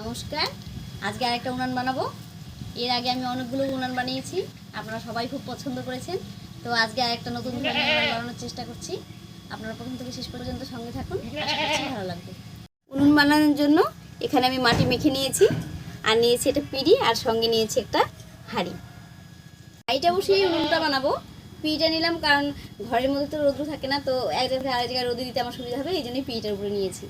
নমস্কার। আজকে আরেকটা উনান বানাবো। এর আগে আমি অনেকগুলো উনান বানিয়েছি। আপনারা সবাই খুব পছন্দ করেছেন। তো আজকে আরেকটা নতুন উনান বানানোর চেষ্টা করছি। আপনারা প্রথম থেকে শেষ পর্যন্ত সঙ্গে থাকুন। ভালো লাগবে। উনুন বানানোর জন্য এখানে আমি মাটি মেখে নিয়েছি। আর নিয়েছি একটা পিড়ি আর সঙ্গে নিয়েছি একটা হাঁড়ি। হাঁড়িটা বসিয়ে উনুনটা বানাবো। পিঁড়িটা নিলাম কারণ ঘরের মধ্যে তো রোদ্রু থাকে না, তো এক জায়গায় আরেক জায়গায় রোদে দিতে আমার সুবিধা হবে, এই জন্যই পিঁড়িটার উপরে নিয়েছি।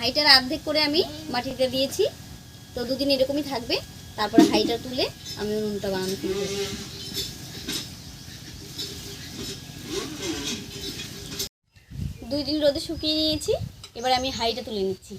হাইটার অর্ধেক করে আমি মাটিতে দিয়েছি। তো দুদিন এরকমই থাকবে। তারপরে হাইটা তুলে আমি নুনটা বানানো শুরু করব। দুই দিন রোদে শুকিয়ে নিয়েছি। এবার আমি হাইটা তুলে নিচ্ছি।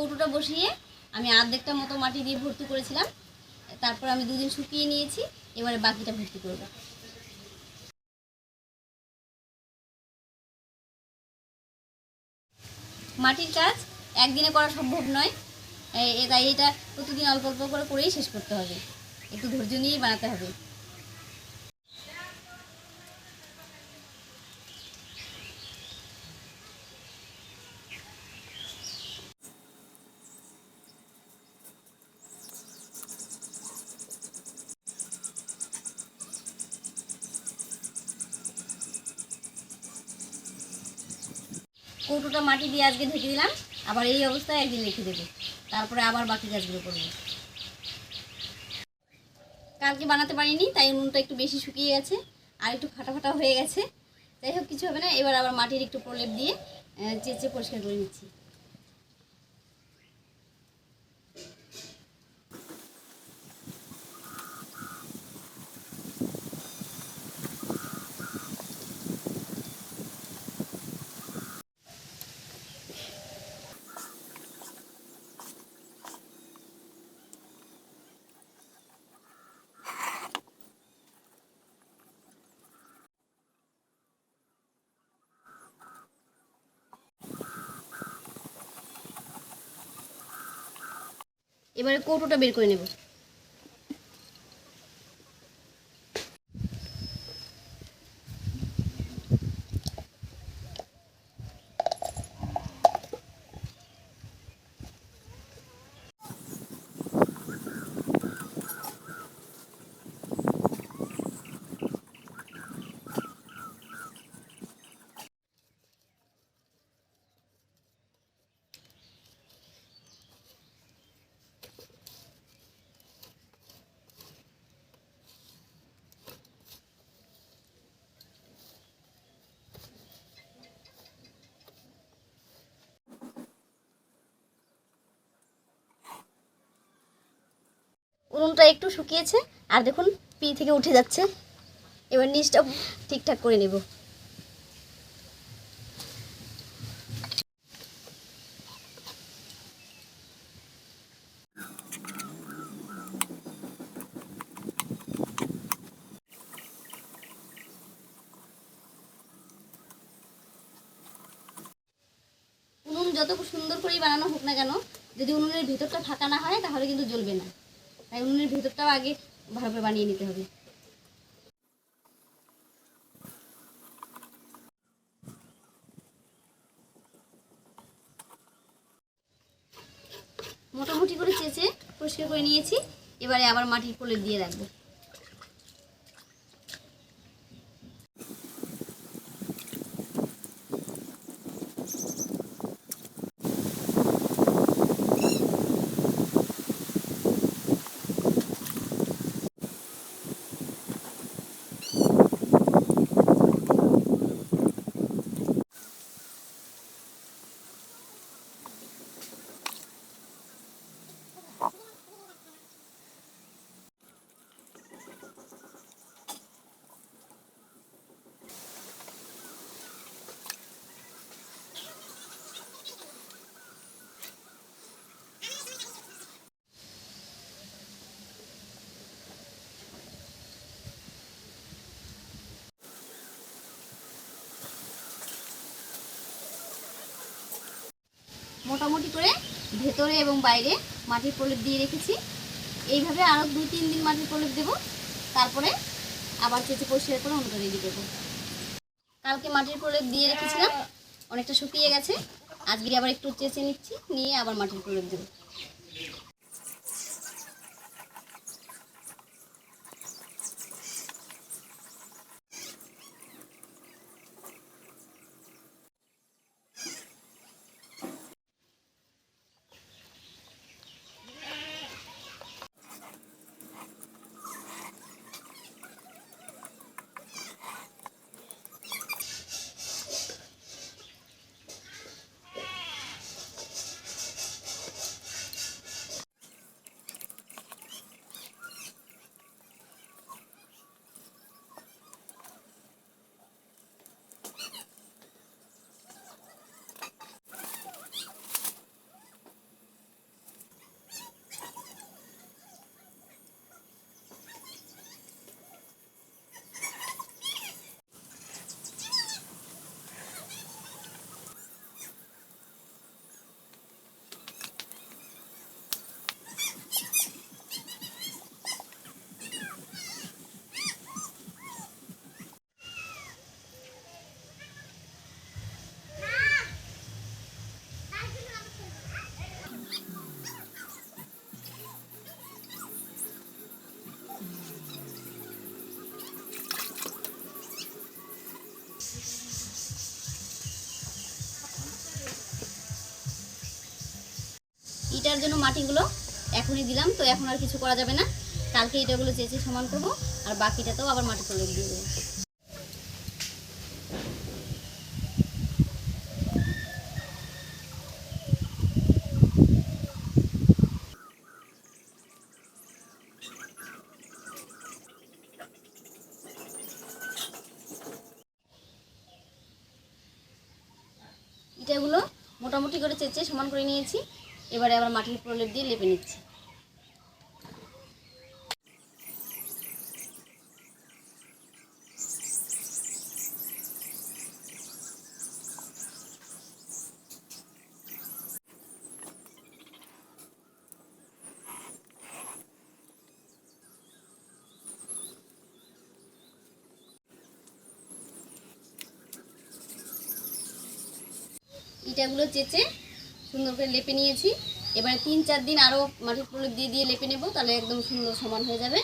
কৌটোটা বসিয়ে আমি অর্ধেকটা মতো মাটি দিয়ে ভর্তি করেছিলাম। তারপর আমি দুদিন শুকিয়ে নিয়েছি, এবারে বাকিটা ভর্তি করব। মাটির কাজ একদিনে করা সম্ভব নয়। তাই এটা প্রতিদিন অল্প অল্প করে করেই শেষ করতে হবে। একটু ধৈর্য নিয়েই বানাতে হবে। কৌটোটা মাটি দিয়ে আজকে ঢেকে দিলাম, আবার এই অবস্থায় একদিন রেখে দেবো। তারপরে আবার বাকি গাছগুলো করব। কালকে বানাতে পারিনি, তাই নুনটা একটু বেশি শুকিয়ে গেছে, আর একটু ফাটা ফাটা হয়ে গেছে। যাই হোক, কিছু হবে না, এবার আবার মাটির একটু প্রলেপ দিয়ে চেঁচে পরিষ্কার করে নিচ্ছি। এবারে কৌটোটা বের করে নেব। উনুনটা একটু শুকিয়েছে, আর দেখুন, পি থেকে উঠে যাচ্ছে। এবার নিচটা ঠিকঠাক করে নেব। যত সুন্দর করেই বানানো হোক না কেন, যদি উনুনের ভিতরটা ফাঁকা না হয়, তাহলে কিন্তু জ্বলবে না। তাই উনুনের ভেতরটাও আগে ভালো করে বানিয়ে নিতে হবে। মোটামুটি করে চেঁচে পরিষ্কার করে নিয়েছি। এবারে আবার মাটির পোলে দিয়ে রাখব। মোটামুটি করে ভেতরে এবং বাইরে মাটির প্রলেপ দিয়ে রেখেছি। এইভাবে আরও দুই তিন দিন মাটির প্রলেপ দেবো। তারপরে আবার চেঁচে পরিষ্কার করে অন্যটা রেডি দেবো। কালকে মাটির প্রলেপ দিয়ে রেখেছিলাম, অনেকটা শুকিয়ে গেছে। আজকে আবার একটু চেঁচে নিচ্ছি, নিয়ে আবার মাটির প্রলেপ দেবো। জন্য মাটিগুলো এখনই দিলাম, তো এখন আর কিছু করা যাবে না। কালকে ইটাগুলো চেঁচে সমান করব, আর বাকিটাতেও আবার মাটি প্রলেপ দিয়ে দেবো। ইটাগুলো মোটামুটি করে চেঁচে সমান করে নিয়েছি। এবারে আবার মাটির প্রলেপ দিয়ে লেপে নিচ্ছি। ইটাগুলো চেঁচে সুন্দর করে লেপে নিয়েছি। এবারে তিন, চার দিন আরও মাটির প্রলেপ দিয়ে দিয়ে লেপে নেব, তাহলে একদম সুন্দর সমান হয়ে যাবে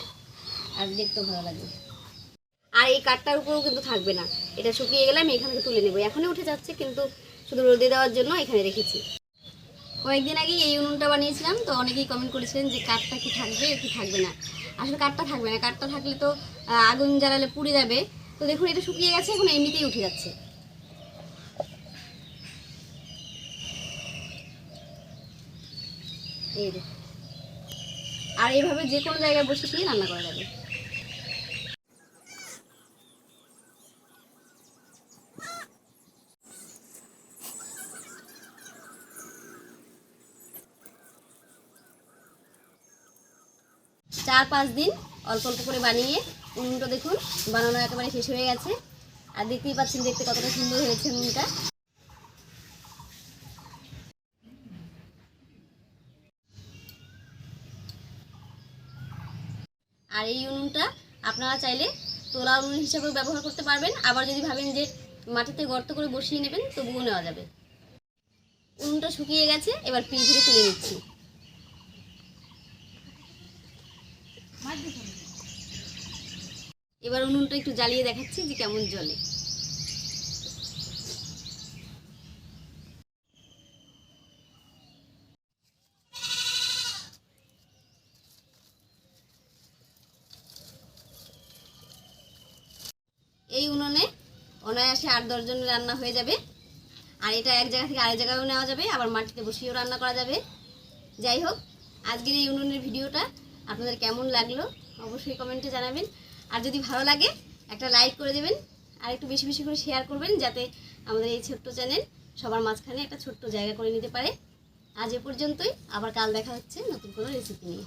আর দেখতেও ভালো লাগবে। আর এই কাঠটার উপরেও কিন্তু থাকবে না। এটা শুকিয়ে গেলে আমি এখান তুলে নেব। এখনই উঠে যাচ্ছে, কিন্তু শুধু রোদে দেওয়ার জন্য এখানে রেখেছি। কয়েকদিন আগে এই উনুনটা বানিয়েছিলাম, তো অনেকেই কমেন্ট করেছিলেন যে কাঠটা কি থাকবে কি থাকবে না। আসলে কাঠটা থাকবে না। কাঠটা থাকলে তো আগুন জ্বালালে পুড়ে যাবে। তো দেখুন, এটা শুকিয়ে গেছে, এখন এমনিতেই উঠে যাচ্ছে। এই আর এইভাবে যে কোনো জায়গায় বসে দিয়ে রান্না করা যাবে। চার পাঁচ দিন অল্প অল্প করে বানিয়ে উনুনটা দেখুন, বানানো একেবারে শেষ হয়ে গেছে। আর দেখতেই পাচ্ছেন দেখতে কতটা সুন্দর হয়েছে উনুনটা। আর এই উনুনটা আপনারা চাইলে তোলা উনুন হিসাবেও ব্যবহার করতে পারবেন। আবার যদি ভাবেন যে মাটিতে গর্ত করে বসিয়ে নেবেন, তবুও নেওয়া যাবে। উনুনটা শুকিয়ে গেছে, এবার পিল থেকে তুলে নিচ্ছি। এবার উনুনটা একটু জ্বালিয়ে দেখাচ্ছি যে কেমন জ্বলে এই উনুনে আট রান্না হয়ে যাবে। আর এটা এক জায়গা থেকে আরেক জায়গায়ও নেওয়া যাবে, আবার মাটিতে বসিয়েও রান্না করা যাবে। যাই হোক, আজকের এই উনুনের ভিডিওটা আপনাদের কেমন লাগল অবশ্যই কমেন্টে জানাবেন। আর যদি ভালো লাগে, একটা লাইক করে দেবেন, আর একটু বেশি বেশি করে শেয়ার করবেন, যাতে আমাদের এই ছোট্ট চ্যানেল সবার মাঝখানে একটা ছোট্ট জায়গা করে নিতে পারে। আজ এ পর্যন্তই, আবার কাল দেখা হচ্ছে নতুন কোনো রেসিপি নিয়ে।